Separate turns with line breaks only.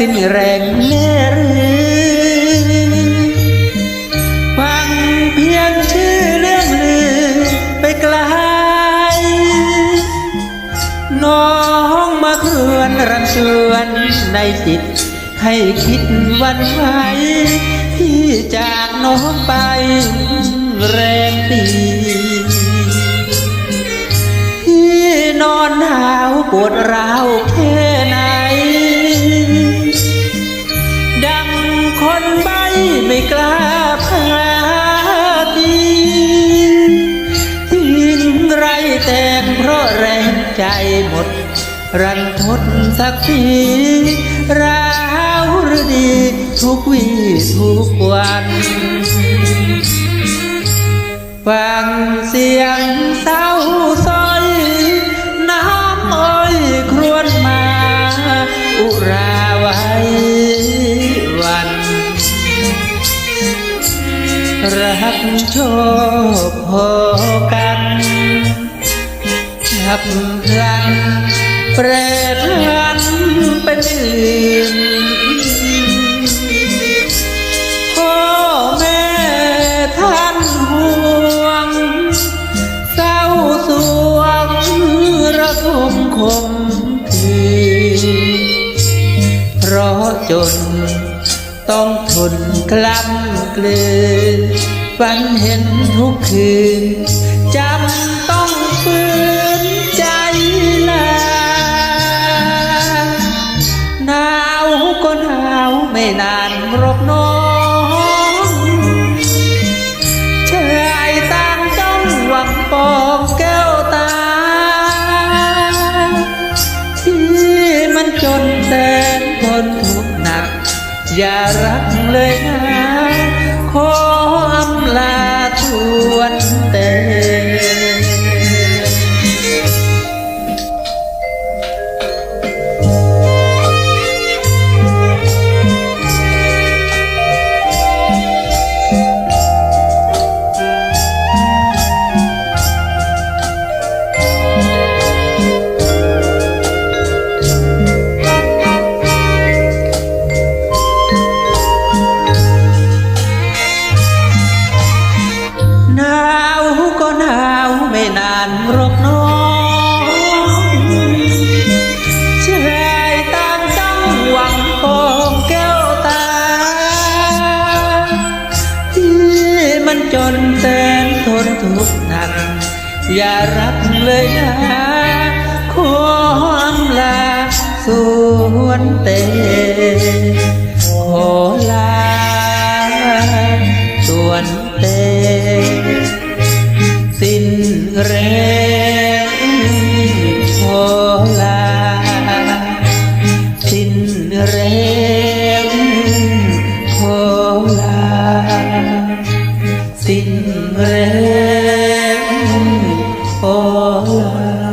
มีแรงเล่รือฟังเพียงชื่อเรื่องลือไปไกลน้องมาเคลื่อนรันเชือนในจิต ให้คิดวันไหวที่จากน้องไปแรมปีที่นอนหนาวปวดร้าวแค่ รันทดสักทีร้าวหรือดีทุกวีทุกวันฟังเสียงเศร้าซอยน้ำอ้อยครวญมา อุราไว้วัน รักโชคพอกันฉับพลัน ปรพันเป็นอื่นพ่อแม่ท่านห่วง เศร้าสวงระทมคมคืนเพราะจนต้องทนกล้ำกลืนฝันเห็นทุกคืนจำ อย่ารักเลยนะ หนาวก็หนาวไม่นานหรอกน้องชายตางจังหวังปองแก้วตา ที่มันจนแสนทนทุกข์หนัก อย่ารักเลยนะขออำลาสวนเต love.